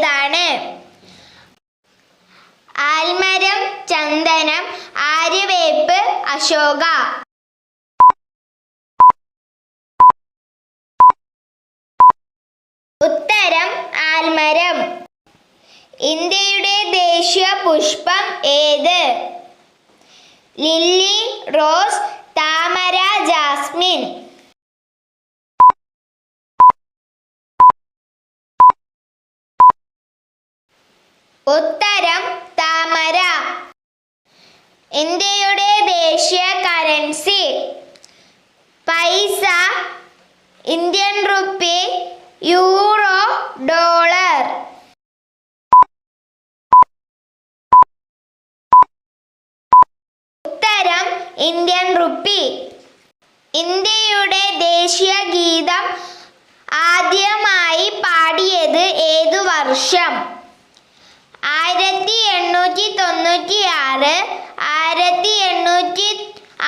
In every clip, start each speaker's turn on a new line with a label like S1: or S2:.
S1: ഏതാണ്? ആൽമരം ചന്ദനം ആര്യവേപ്പ് അശോക. ഉത്തരം ആൽമരം. ഇന്ത്യയുടെ ദേശീയ പുഷ്പം ഏത്? ലില്ലി റോസ് താമര ജാസ്മിൻ. ഉത്തരം താമര. ഇന്ത്യയുടെ ദേശീയ currency paisa Indian rupee euro dollar ഉത്തരം ഇന്ത്യൻ റുപ്പി ഇന്ത്യയുടെ ദേശീയ ഗീതം ആദ്യമായി പാടിയത് ഏതു വർഷം ആയിരത്തി എണ്ണൂറ്റി തൊണ്ണൂറ്റി ആറ് ആയിരത്തി എണ്ണൂറ്റി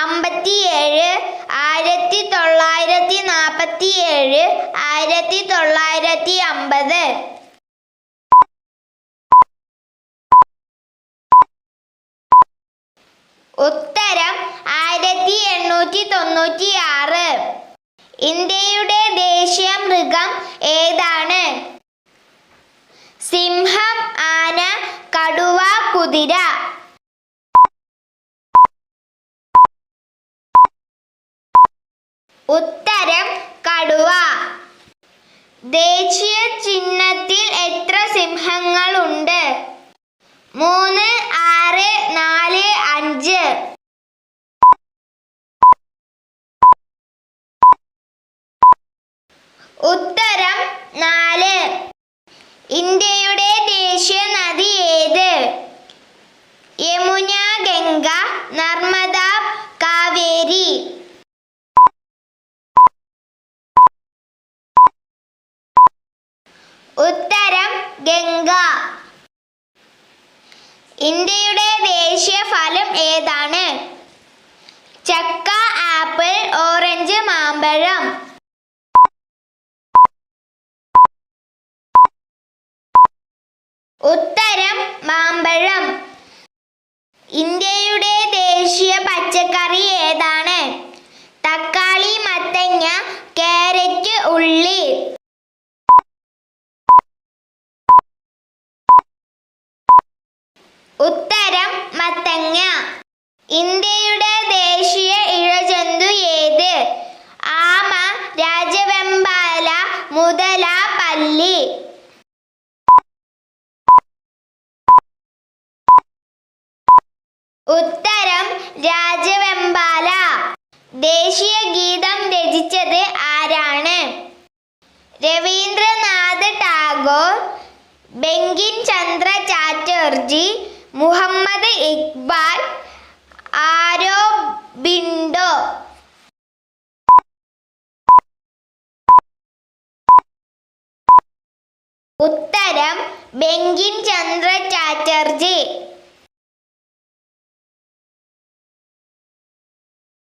S1: അമ്പത്തി ഏഴ് ആയിരത്തി തൊള്ളായിരത്തി നാൽപ്പത്തി ഏഴ് ആയിരത്തി തൊള്ളായിരത്തി അമ്പത്. ഉത്തരം ആയിരത്തി എണ്ണൂറ്റി തൊണ്ണൂറ്റി ആറ് ഇന്ത്യയുടെ ദേശീയ മൃഗം ഏതാണ്? സിംഹം കടുവ കുതിര. ഉത്തരം കടുവ. ദേശീയ ചിഹ്നത്തിൽ എത്ര സിംഹങ്ങളുണ്ട്? മൂന്ന് ആറ് നാല് അഞ്ച്. ഉത്തരം നാല്. ഇന്ത്യയുടെ ദേശീയ നദി ഏത് യമുന ഗംഗ നർമ്മദ കാവേരി ഉത്തരം ഗംഗ. ഇന്ത്യയുടെ ദേശീയ ഫലം ഏതാണ്? ചക്ക ആപ്പിൾ ഓറഞ്ച് മാമ്പഴം. ഉത്തരം മാമ്പഴം. ഇന്ത്യയുടെ ദേശീയ പച്ചക്കറി ഏതാണ് തക്കാളി മത്തങ്ങ കാരറ്റ് ഉള്ളി ഉത്തരം മത്തങ്ങ ഇന്ത്യയുടെ ദേശീയ ഇഴജന്തു ഏത് ആമ രാജവെമ്പാല മുതല പല്ലി ഉത്തരം രാജവെമ്പാല. ദേശീയ ഗീതം രചിച്ചത് ആരാണ്? രവീന്ദ്രനാഥ് ടാഗോർ ബെങ്കിൻ ചന്ദ്ര ചാറ്റർജി മുഹമ്മദ് ഇക്ബാൽ ആരോ ബിണ്ടോ. ഉത്തരം ബെങ്കിം ചന്ദ്ര ചാറ്റർജി.